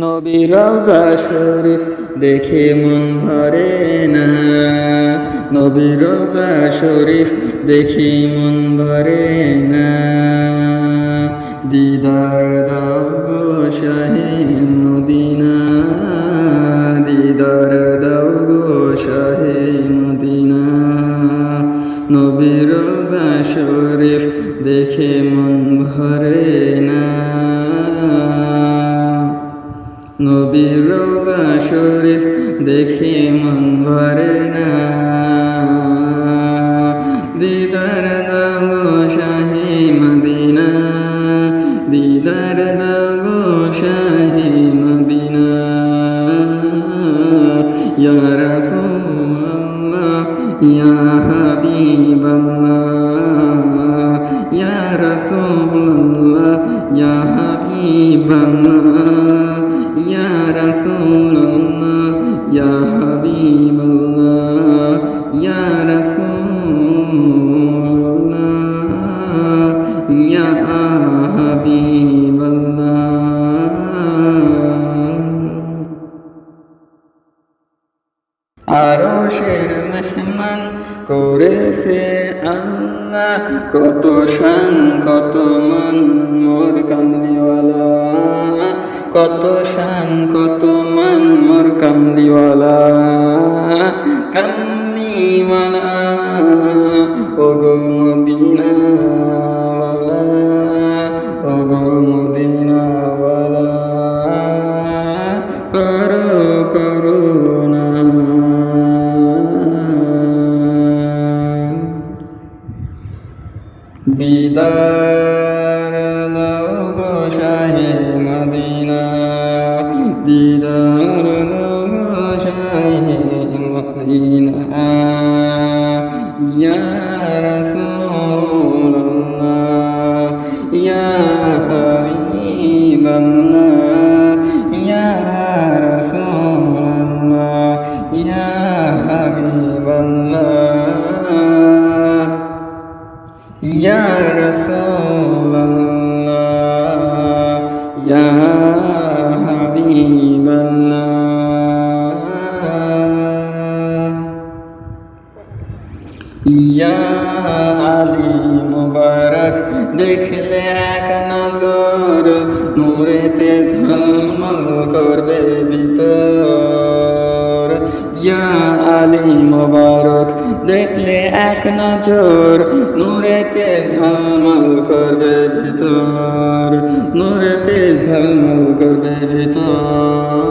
নবী রোজা শরীফ দেখে মন ভরে না। নবী রোজা শরীফ দেখে মন ভরে না। দিদার দাও গো শাহে দিদার দাও গো শাহে নবী রোজা শরীফ দেখে মন ভরে না। নবীর রোজা শরীফ দেখে মন ভরে না। দিদার দাগো শাহি মদিনা, দিদার দাগো শাহি মদিনা। ইয়া রাসূলুল্লাহ, ইয়া হাবিবাল্লাহ। ইয়া রাসূলুল্লাহ ইয়া হাবিবাল্লাহ ইয়া রাসূলুল্লাহ ইয়া হাবিবাল্লাহ। আরশের মেহমান করেছে আল্লাহ কত শান ও গো মদিনাওয়ালা ও গো মদিনাওয়ালা করো না দিদার মুবারক দেখলে এক নজর নূরেতে ঝলমল করবে ভিতর। ইয়া আলী মুবারক দেখলে এক নজর নূরেতে ঝলমল করবে ভিতর নূরেতে ঝলমল করবে ভিতর।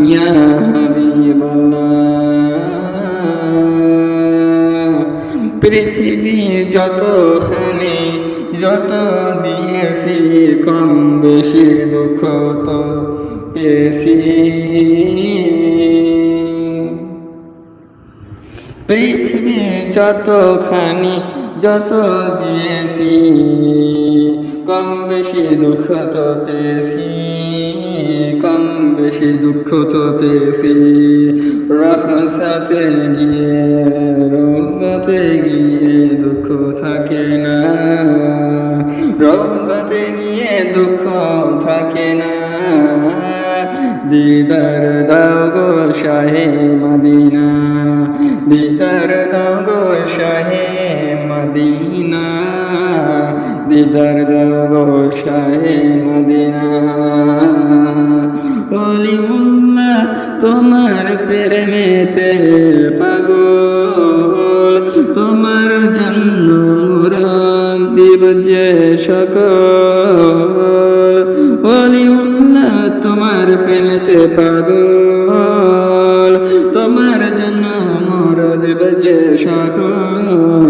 রাসূলুল্লাহ ইয়া হাবিবাল্লাহ পৃথিবী যতখানি যত দিয়েছি, কম বেশি দুঃখ তো পেয়েছি। পৃথিবী যতখানি যত দিয়েছি, কম বেশি দুঃখ তো পেয়েছি। কম বেশি দুঃখ তো পেয়েছি। রহসাতে গিয়ে রোজাতে গিয়ে দুঃখ থাকে না। রোজাতে গিয়ে দুঃখ থাকে না। দিদার দাও গো শাহে মদিনা। দিদার দাও গো শাহে মদিনা। দিদার দাও গো শাহে মদিনা। তোমার প্রেমেতে পাগল, তোমার জন্য মুরাদ দিব যে সকল। অলিউল্লাহ, তোমার প্রেমেতে পাগল, তোমার জন্য মোর দেব যে সকল।